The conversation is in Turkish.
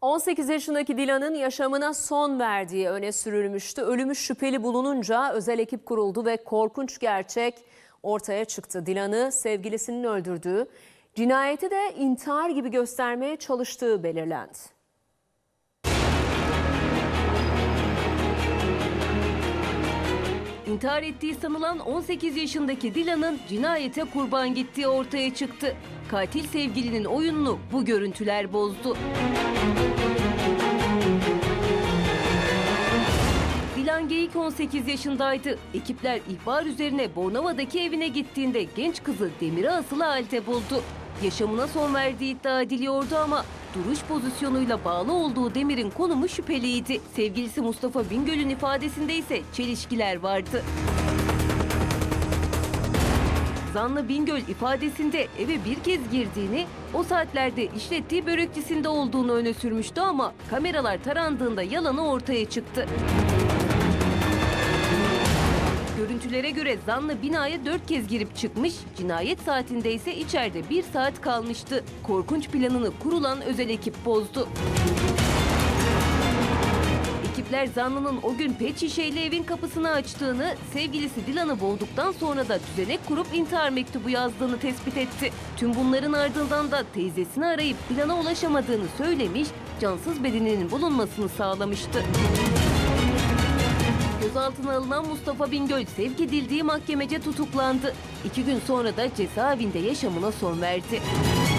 18 yaşındaki Dilan'ın yaşamına son verdiği öne sürülmüştü. Ölümü şüpheli bulununca özel ekip kuruldu ve korkunç gerçek ortaya çıktı. Dilan'ı sevgilisinin öldürdüğü, cinayeti de intihar gibi göstermeye çalıştığı belirlendi. İntihar ettiği sanılan 18 yaşındaki Dilan'ın cinayete kurban gittiği ortaya çıktı. Katil sevgilinin oyununu bu görüntüler bozdu. Dilan Geyik 18 yaşındaydı. Ekipler ihbar üzerine Bornova'daki evine gittiğinde genç kızı demire asılı halde buldu. Yaşamına son verdiği iddia ediliyordu ama duruş pozisyonuyla bağlı olduğu demirin konumu şüpheliydi. Sevgilisi Mustafa Bingöl'ün ifadesinde ise çelişkiler vardı. Zanlı Bingöl ifadesinde eve bir kez girdiğini, o saatlerde işlettiği börekçisinde olduğunu öne sürmüştü ama kameralar tarandığında yalanı ortaya çıktı. Görüntülere göre zanlı binaya dört kez girip çıkmış, cinayet saatinde ise içeride bir saat kalmıştı. Korkunç planını kurulan özel ekip bozdu. Ekipler zanlının o gün pet şişeyle evin kapısını açtığını, sevgilisi Dilan'ı boğduktan sonra da düzenek kurup intihar mektubu yazdığını tespit etti. Tüm bunların ardından da teyzesini arayıp Dilan'a ulaşamadığını söylemiş, cansız bedeninin bulunmasını sağlamıştı. Gözaltına alınan Mustafa Bingöl sevk edildiği mahkemece tutuklandı. İki gün sonra da cezaevinde yaşamına son verdi.